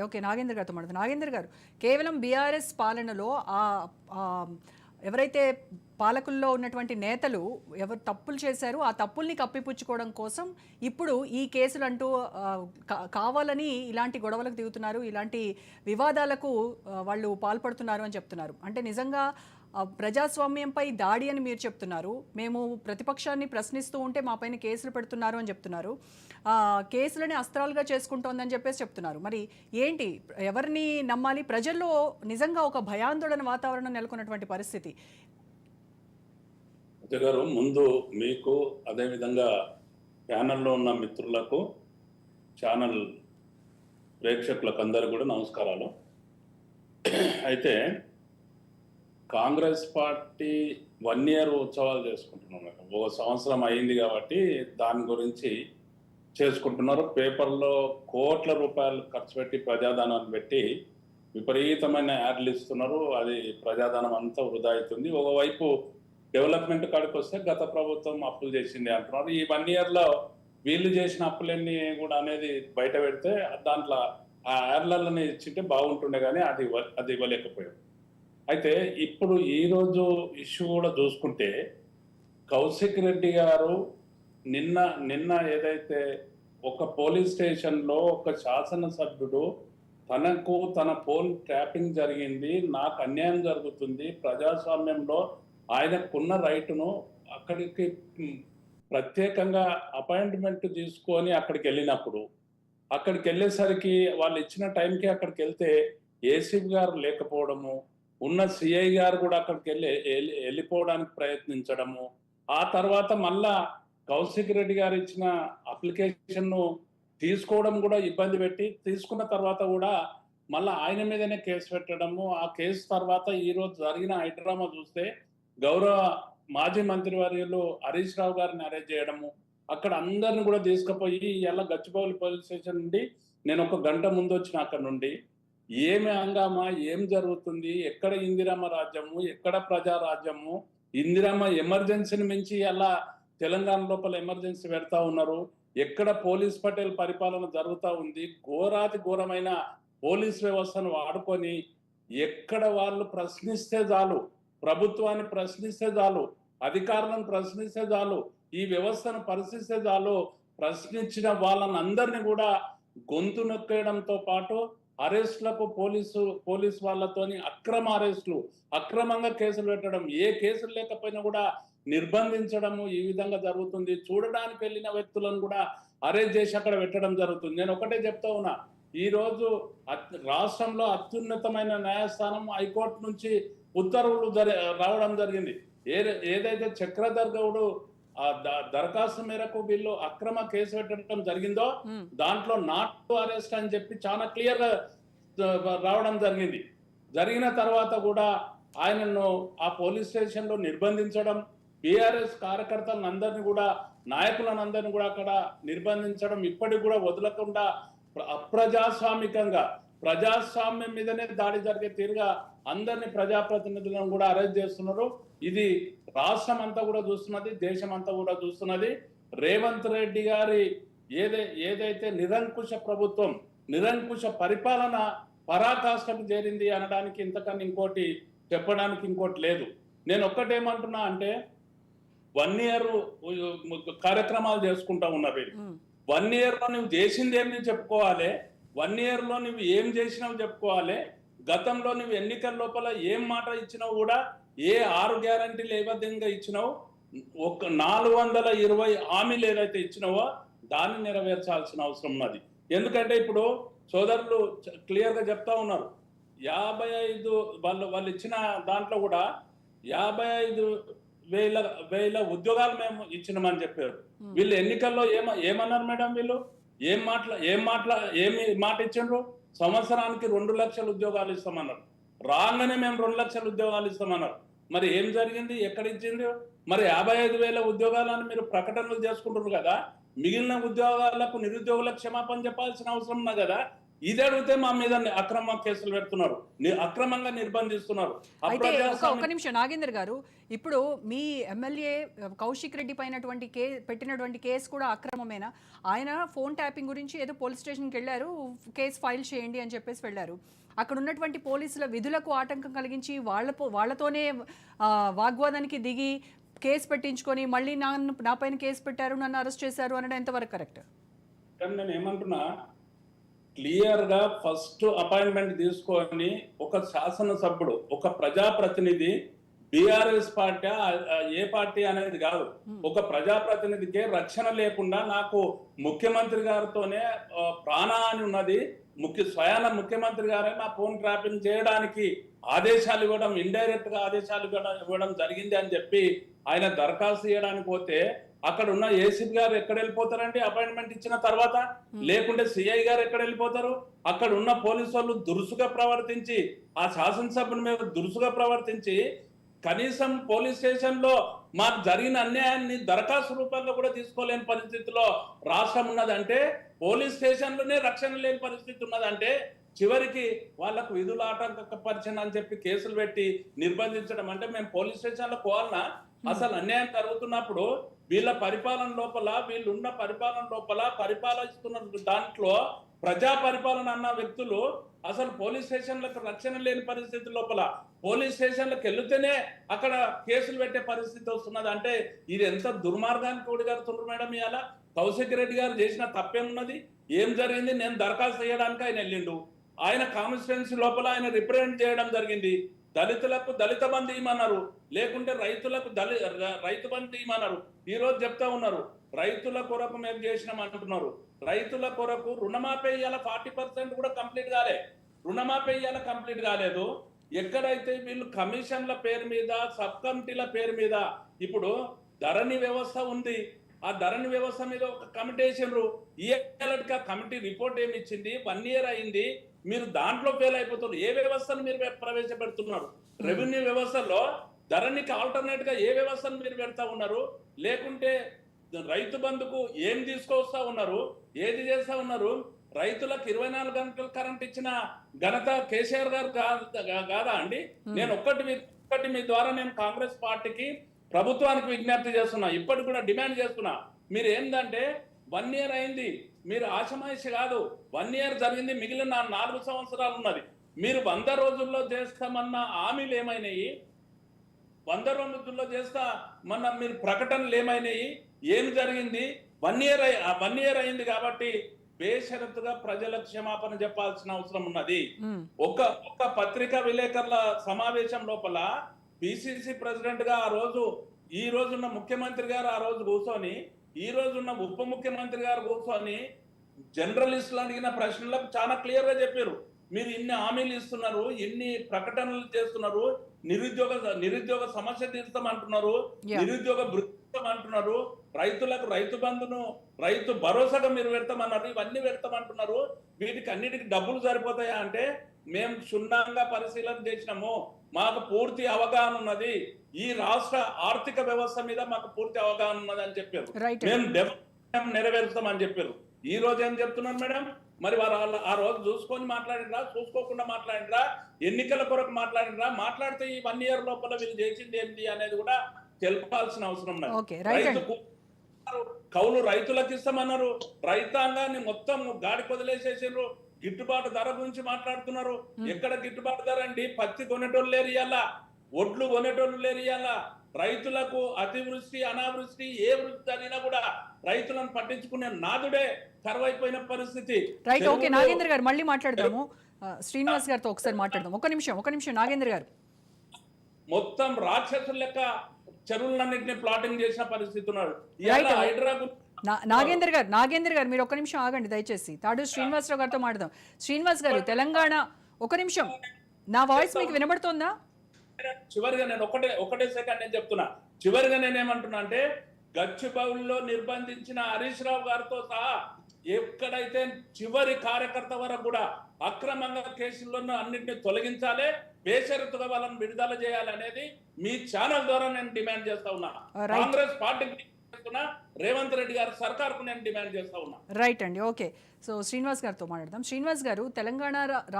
Okay Nagendra గారితో మాట్లాడుతుంది నాగేంద్ర గారు కేవలం బీఆర్ఎస్ పాలనలో ఎవరైతే పాలకుల్లో ఉన్నటువంటి నేతలు ఎవరు తప్పులు చేశారు ఆ తప్పుల్ని కప్పిపుచ్చుకోవడం కోసం ఇప్పుడు ఈ కేసులు అంటూ కావాలని ఇలాంటి గొడవలకు దిగుతున్నారు ఇలాంటి వివాదాలకు వాళ్ళు పాల్పడుతున్నారు అని చెప్తున్నారు. అంటే నిజంగా ప్రజాస్వామ్యంపై దాడి అని మీరు చెప్తున్నారు. మేము ప్రతిపక్షాన్ని ప్రశ్నిస్తూ ఉంటే మా పైన కేసులు పెడుతున్నారు అని చెప్తున్నారు. కేసులని అస్త్రాలుగా చేసుకుంటోందని చెప్పేసి చెప్తున్నారు. మరి ఏంటి? ఎవరిని నమ్మాలి? ప్రజల్లో నిజంగా ఒక భయాందోళన వాతావరణం నెలకొన్నటువంటి పరిస్థితి. గారు ముందు మీకు అదేవిధంగా ప్యానల్లో ఉన్న మిత్రులకు ఛానల్ ప్రేక్షకులకు అందరు కూడా నమస్కారాలు. అయితే కాంగ్రెస్ పార్టీ వన్ ఇయర్ ఉత్సవాలు చేసుకుంటున్నాం మేడం. ఒక సంవత్సరం అయింది కాబట్టి దాని గురించి చేసుకుంటున్నారు. పేపర్లో కోట్ల రూపాయలు ఖర్చు పెట్టి ప్రజాధనాన్ని పెట్టి విపరీతమైన యాడ్లు ఇస్తున్నారు. అది ప్రజాధనం అంతా వృధా అవుతుంది. ఒకవైపు డెవలప్మెంట్ కాడికి వస్తే గత ప్రభుత్వం అప్పులు చేసింది అంటున్నారు. ఈ వన్ ఇయర్లో వీళ్ళు చేసిన అప్పులన్నీ కూడా అనేది బయట పెడితే దాంట్లో ఆ యాడ్లని ఇచ్చింటే బాగుంటుండే కానీ అది అది ఇవ్వలేకపోయాం. అయితే ఇప్పుడు ఈ రోజు ఇష్యూ కూడా చూసుకుంటే కౌశిక్ రెడ్డి గారు నిన్న నిన్న ఏదైతే ఒక పోలీస్ స్టేషన్లో ఒక శాసనసభ్యుడు తనకు తన ఫోన్ ట్యాపింగ్ జరిగింది నాకు అన్యాయం జరుగుతుంది ప్రజాస్వామ్యంలో ఆయనకున్న రైటును అక్కడికి ప్రత్యేకంగా అపాయింట్మెంట్ తీసుకొని అక్కడికి వెళ్ళినప్పుడు అక్కడికి వెళ్ళేసరికి వాళ్ళు ఇచ్చిన టైంకి అక్కడికి వెళ్తే ఏసీబీ గారు లేకపోవడము ఉన్న సిఐ గారు కూడా అక్కడికి వెళ్ళి వెళ్ళి- వెళ్ళిపోవడానికి ప్రయత్నించడము ఆ తర్వాత మళ్ళా కౌశిక్ రెడ్డి గారు ఇచ్చిన అప్లికేషన్ను తీసుకోవడం కూడా ఇబ్బంది పెట్టి తీసుకున్న తర్వాత కూడా మళ్ళా ఆయన మీదనే కేసు పెట్టడము ఆ కేసు తర్వాత ఈరోజు జరిగిన హైడ్రామా చూస్తే గౌరవ మాజీ మంత్రి వర్యులు హరీష్ రావు గారిని అరెస్ట్ చేయడము అక్కడ అందరిని కూడా తీసుకుపోయి ఎలా గచ్చిబౌలి పోలీస్ స్టేషన్ నుండి నేను ఒక గంట ముందు వచ్చిన అక్కడ నుండి ఏమి హంగామా ఏం జరుగుతుంది ఎక్కడ ఇందిరమ్మ రాజ్యము ఎక్కడ ప్రజా రాజ్యము ఇందిరమ్మ ఎమర్జెన్సీని మించి ఎలా తెలంగాణ లోపల ఎమర్జెన్సీ పెడతా ఉన్నారు ఎక్కడ పోలీస్ పటేల్ పరిపాలన జరుగుతూ ఉంది ఘోరాతి ఘోరమైన పోలీస్ వ్యవస్థను వాడుకొని ఎక్కడ వాళ్ళు ప్రశ్నిస్తే చాలు ప్రభుత్వాన్ని ప్రశ్నిస్తే చాలు అధికారులను ప్రశ్నిస్తే చాలు ఈ వ్యవస్థను పరిశీలిస్తే చాలు ప్రశ్నించిన వాళ్ళని అందరినీ కూడా గొంతు నొక్కేయడంతో పాటు అరెస్టులకు పోలీసు పోలీస్ వాళ్ళతోని అక్రమ అరెస్టులు అక్రమంగా కేసులు పెట్టడం ఏ కేసులు లేకపోయినా కూడా నిర్బంధించడము ఈ విధంగా జరుగుతుంది. చూడడానికి వెళ్ళిన వ్యక్తులను కూడా అరెస్ట్ చేసి అక్కడ పెట్టడం జరుగుతుంది. నేను ఒకటే చెప్తా ఉన్నా ఈ రోజు అత్- రాష్ట్రంలో అత్యున్నతమైన న్యాయస్థానం హైకోర్టు నుంచి ఉత్తర్వులు రావడం జరిగింది ఏ ఏదైతే చక్రధర్ గౌడ్ దరఖాస్తు మేరకు వీళ్ళు అక్రమ కేసు పెట్టడం జరిగిందో. దాంట్లో నాట్ టు అరెస్ట్ అని చెప్పి చాలా క్లియర్ రావడం జరిగింది జరిగిన తర్వాత కూడా ఆయనను ఆ పోలీస్ స్టేషన్లో నిర్బంధించడం బీఆర్ఎస్ కార్యకర్తలను అందరినీ కూడా నాయకులను అందరినీ కూడా అక్కడ నిర్బంధించడం ఇప్పటికి కూడా వదలకుండా అప్రజాస్వామికంగా ప్రజాస్వామ్యం మీదనే దాడి జరిగే తీరుగా అందరిని ప్రజాప్రతినిధులను కూడా అరెస్ట్ చేస్తున్నారు. ఇది రాష్ట్రం అంతా కూడా చూస్తున్నది దేశం అంతా కూడా చూస్తున్నది. రేవంత్ రెడ్డి గారి ఏదై ఏదైతే నిరంకుశ ప్రభుత్వం నిరంకుశ పరిపాలన పరాకాష్ఠకు చేరింది అనడానికి ఇంతకన్నా ఇంకోటి చెప్పడానికి ఇంకోటి లేదు. నేను ఒక్కటేమంటున్నా అంటే వన్ ఇయర్ కార్యక్రమాలు చేసుకుంటా ఉన్నా వీళ్ళు. వన్ ఇయర్లో నువ్వు చేసింది ఏమి చెప్పుకోవాలి. వన్ ఇయర్లో నువ్వు ఏం చేసినావు చెప్పుకోవాలి. గతంలో నువ్వు ఎన్నికల లోపల ఏం మాట ఇచ్చినావు కూడా ఏ ఆరు గ్యారంటీలు ఏ విధంగా ఇచ్చినావు? ఒక నాలుగు వందల ఇరవై హామీలు ఏదైతే ఇచ్చినావో దాన్ని నెరవేర్చాల్సిన అవసరం ఉన్నది. ఎందుకంటే ఇప్పుడు సోదరులు క్లియర్గా చెప్తా ఉన్నారు. యాభై ఐదు వాళ్ళు వాళ్ళు ఇచ్చిన దాంట్లో కూడా యాభై ఐదు వేల వేల ఉద్యోగాలు మేము ఇచ్చినామని చెప్పారు. వీళ్ళు ఎన్నికల్లో ఏమ ఏమన్నారు మేడం వీళ్ళు? ఏం మాట్లా ఏం మాట్లా ఏమి మాట ఇచ్చిండ్రు? సంవత్సరానికి రెండు లక్షల ఉద్యోగాలు ఇస్తామన్నారు. రాగానే మేము రెండు లక్షల ఉద్యోగాలు ఇస్తామన్నారు. మరి ఏం జరిగింది? ఎక్కడ ఇచ్చింది మరి యాభై ఐదు వేల ఉద్యోగాలను మీరు ప్రకటనలు చేసుకుంటున్నారు కదా? మిగిలిన ఉద్యోగాలకు నిరుద్యోగులకు క్షమాపణ చెప్పాల్సిన అవసరం ఉన్నా కదా? ఇది అడిగితే మా మీద అక్రమ కేసులు పెడుతున్నారు. అక్రమంగా నిర్బంధిస్తున్నారు. అయితే ఒక నిమిషం నాగేంద్ర గారు ఇప్పుడు మీ ఎమ్మెల్యే కౌశిక్ రెడ్డి పైనటువంటి కే పెట్టినటువంటి కేసు కూడా అక్రమమేనా? ఆయన ఫోన్ ట్యాపింగ్ గురించి ఏదో పోలీస్ స్టేషన్కి వెళ్ళారు కేసు ఫైల్ చేయండి అని చెప్పేసి వెళ్ళారు. అక్కడ ఉన్నటువంటి పోలీసుల విధులకు ఆటంకం కలిగించి వాళ్ళ వాళ్ళతోనే వాగ్వాదానికి దిగి కేసు పెట్టించుకొని మళ్ళీ నా నా పైన కేసు పెట్టారు నన్ను అరెస్ట్ చేశారు అనడం ఎంతవరకు కరెక్ట్? కానీ నేను ఏమంటున్నా క్లియర్గా ఫస్ట్ అపాయింట్మెంట్ తీసుకొని ఒక శాసనసభ్యుడు ఒక ప్రజాప్రతినిధి బీఆర్ఎస్ పార్టీ ఏ పార్టీ అనేది కాదు. ఒక ప్రజాప్రతినిధికే రక్షణ లేకుండా నాకు ముఖ్యమంత్రి గారితోనే ఆ, ప్రాణహాని ఉన్నది. ముఖ్య స్వయాన ముఖ్యమంత్రి గారే నా ఫోన్ ట్రాపింగ్ చేయడానికి ఆదేశాలు ఇవ్వడం ఇండైరెక్ట్గా ఆదేశాలు ఇవ్వడం ఇవ్వడం జరిగింది అని చెప్పి ఆయన దరఖాస్తు చేయడానికి పోతే అక్కడ ఉన్న ఏసీపీ గారు ఎక్కడ వెళ్ళిపోతారండి? అపాయింట్మెంట్ ఇచ్చిన తర్వాత? లేకుంటే సిఐ గారు ఎక్కడ వెళ్ళిపోతారు? అక్కడ ఉన్న పోలీసు వాళ్ళు దురుసుగా ప్రవర్తించి ఆ శాసనసభ్యుని మీద దురుసుగా ప్రవర్తించి కనీసం పోలీస్ స్టేషన్లో మాకు జరిగిన అన్యాయాన్ని దరఖాస్తు రూపంలో కూడా తీసుకోలేని పరిస్థితిలో రాష్ట్రం ఉన్నదంటే పోలీస్ స్టేషన్లోనే రక్షణ లేని పరిస్థితి ఉన్నదంటే చివరికి వాళ్ళకు విధులు ఆటంకపరిచని అని చెప్పి కేసులు పెట్టి నిర్బంధించడం అంటే మేము పోలీస్ స్టేషన్లో పోవాలన్నా అసలు అన్యాయం జరుగుతున్నప్పుడు వీళ్ళ పరిపాలన లోపల వీళ్ళు ఉన్న పరిపాలన లోపల పరిపాలిస్తున్న దాంట్లో ప్రజా పరిపాలన అన్న వ్యక్తులు అసలు పోలీస్ స్టేషన్లకు రక్షణ లేని పరిస్థితి లోపల పోలీస్ స్టేషన్లకు వెళ్తేనే అక్కడ కేసులు పెట్టే పరిస్థితి వస్తున్నది. అంటే ఇది ఎంత దుర్మార్గానికి కూడిగడుతున్నారు మేడం ఇవాళ కౌశిక్ రెడ్డి గారు చేసిన తప్పేమున్నది? ఏం జరిగింది? నేను దరఖాస్తు చేయడానికి ఆయన వెళ్ళిండు. ఆయన కాన్స్టిట్యున్సీ లోపల ఆయన రిప్రజెంట్ చేయడం జరిగింది. దళితులకు దళిత బంధు ఇమ్మన్నారు లేకుంటే రైతులకు దళి రైతు బంధు ఇమ్మన్నారు ఈరోజు చెప్తా ఉన్నారు. రైతుల కొరకు మేము చేసినాం అంటున్నారు. రైతుల కొరకు రుణమాఫీ ఇయ్యాల ఫార్టీ పర్సెంట్ కూడా కంప్లీట్ కాలే. రుణమాఫీ ఇయ్యాల కంప్లీట్ కాలేదు. ఎక్కడైతే వీళ్ళు కమిషన్ల పేరు మీద సబ్ కమిటీల పేరు మీద ఇప్పుడు ధరణి వ్యవస్థ ఉంది. ఆ ధరణి వ్యవస్థ మీద ఒక కమిటీ వేసిండ్రు ఈ కమిటీ రిపోర్ట్ ఏమి ఇచ్చింది? వన్ ఇయర్ అయింది. మీరు దాంట్లో ఫెయిల్ అయిపోతున్నారు. ఏ వ్యవస్థను మీరు ప్రవేశపెడుతున్నారు? రెవెన్యూ వ్యవస్థలో ధరణికి ఆల్టర్నేట్గా ఏ వ్యవస్థను మీరు పెడతా ఉన్నారు? లేకుంటే రైతు బంధుకు ఏం తీసుకొస్తా ఉన్నారు? ఏది చేస్తా ఉన్నారు? రైతులకు ఇరవై నాలుగు గంటలు కరెంట్ ఇచ్చిన ఘనత కేసీఆర్ గారు కాదా అండి? నేను ఒక్కటి మీ ఒక్కటి మీ ద్వారా నేను కాంగ్రెస్ పార్టీకి ప్రభుత్వానికి విజ్ఞప్తి చేస్తున్నా. ఇప్పటికి కూడా డిమాండ్ చేస్తున్నా. మీరు ఏంటంటే వన్ ఇయర్ అయింది. మీరు ఆశమాయిషి కాదు వన్ ఇయర్ జరిగింది మిగిలిన నాలుగు సంవత్సరాలు ఉన్నది. మీరు వంద రోజుల్లో చేస్తామన్న హామీలు ఏమైనాయి? వంద రోజుల్లో చేస్తా మన మీరు ప్రకటనలు ఏమైనాయి? ఏం జరిగింది? వన్ ఇయర్ వన్ ఇయర్ అయింది కాబట్టి బేషరతుగా ప్రజలకు క్షమాపణ చెప్పాల్సిన అవసరం ఉన్నది. ఒక ఒక పత్రికా విలేకరుల సమావేశం లోపల పిసిసి ప్రెసిడెంట్గా ఆ రోజు ఈ రోజున్న ముఖ్యమంత్రి గారు ఆ రోజు కూర్చొని ఈ రోజున్న ఉప ముఖ్యమంత్రి గారు కూర్చొని జర్నలిస్టులు అడిగిన ప్రశ్నలకు చాలా క్లియర్గా చెప్పారు. మీరు ఇన్ని హామీలు ఇస్తున్నారు ఇన్ని ప్రకటనలు చేస్తున్నారు నిరుద్యోగ నిరుద్యోగ సమస్య Yeah. నిరుద్యోగ అంటున్నారు రైతులకు రైతు బంధును రైతు భరోసాగా మీరు పెడతామన్నారు ఇవన్నీ పెడతామంటున్నారు. వీటికి అన్నిటికి డబ్బులు సరిపోతాయా అంటే మేము క్షుణ్ణంగా పరిశీలన చేసినాము. మాకు పూర్తి అవగాహన ఉన్నది. ఈ రాష్ట్ర ఆర్థిక వ్యవస్థ మీద మాకు పూర్తి అవగాహన ఉన్నది అని చెప్పారు. మేము డెవలప్మెంట్ నెరవేరుస్తామని చెప్పారు. ఈ రోజు ఏం చెప్తున్నారు మేడం? మరి వారు వాళ్ళ- ఆ రోజు చూసుకొని మాట్లాడినరా? చూసుకోకుండా మాట్లాడినరా? ఎన్నికల కొరకు మాట్లాడినరా? మాట్లాడితే ఈ వన్ ఇయర్ లోపల వీళ్ళు చేసింది ఏంటి అనేది కూడా తెలపాల్సిన అవసరం రైతు కౌలు రైతులకు ఇస్తామన్నారు. రైతాంగాన్ని మొత్తం గాడి వదిలేసేసారు గిట్టుబాటు ధర గురించి మాట్లాడుతున్నారు. ఎక్కడ గిట్టుబాటు ధర అండి? పత్తి కొనేటోళ్ళు లేరు ఇయ్యాల. ఒడ్లు కొనేటోళ్ళు లేరు ఇయ్యాల. రైతులకు అతివృష్టి అనావృష్టి ఏ వృష్టి జరిగినా కూడా రైతులను పట్టించుకునే నాదుడే కరువైపోయిన పరిస్థితి. రైట్ ఓకే తెలుగులో- నాగేంద్ర గారు మళ్ళీ మాట్లాడదాము. శ్రీనివాస్ గారితో ఒకసారి మాట్లాడదాం ఒక నిమిషం ఒక నిమిషం నాగేంద్ర గారు. మొత్తం రాక్షసుల లెక్క చెరువులన్నింటినీ ప్లాటింగ్ చేసిన పరిస్థితి ఉన్నాడు Right. నాగేంద్ర గారు నాగేంద్ర గారు మీరు ఒక నిమిషం ఆగండి దయచేసి. తాడు శ్రీనివాసరావు గారితో మాట్లాడదాం. శ్రీనివాస్ గారు తెలంగాణ ఒక నిమిషం. నా వాయిస్ మీకు వినబడుతోందా? చివరిగా నేను ఒకటే ఒకటే సెకండ్ నేను చెప్తున్నా. చివరిగా నేను ఏమంటున్నా అంటే గచ్చిబౌలిలో నిర్బంధించిన హరీష్ రావు గారితో సహా ఎక్కడైతే చివరి కార్యకర్త వరకు కూడా అక్రమంగా కేసులను అన్నింటినీ తొలగించాలి బేషరతుగా వాళ్ళని విడుదల చేయాలి అనేది మీ ఛానల్ ద్వారా నేను డిమాండ్ చేస్తా ఉన్నా. కాంగ్రెస్ పార్టీకి చేస్తున్నా రేవంత్ రెడ్డి గారు సర్కార్కు నేను డిమాండ్ చేస్తా ఉన్నా. రైట్ అండి ఓకే. సో శ్రీనివాస్ గారితో మాట్లాడదాం. శ్రీనివాస్ గారు తెలంగాణ రా-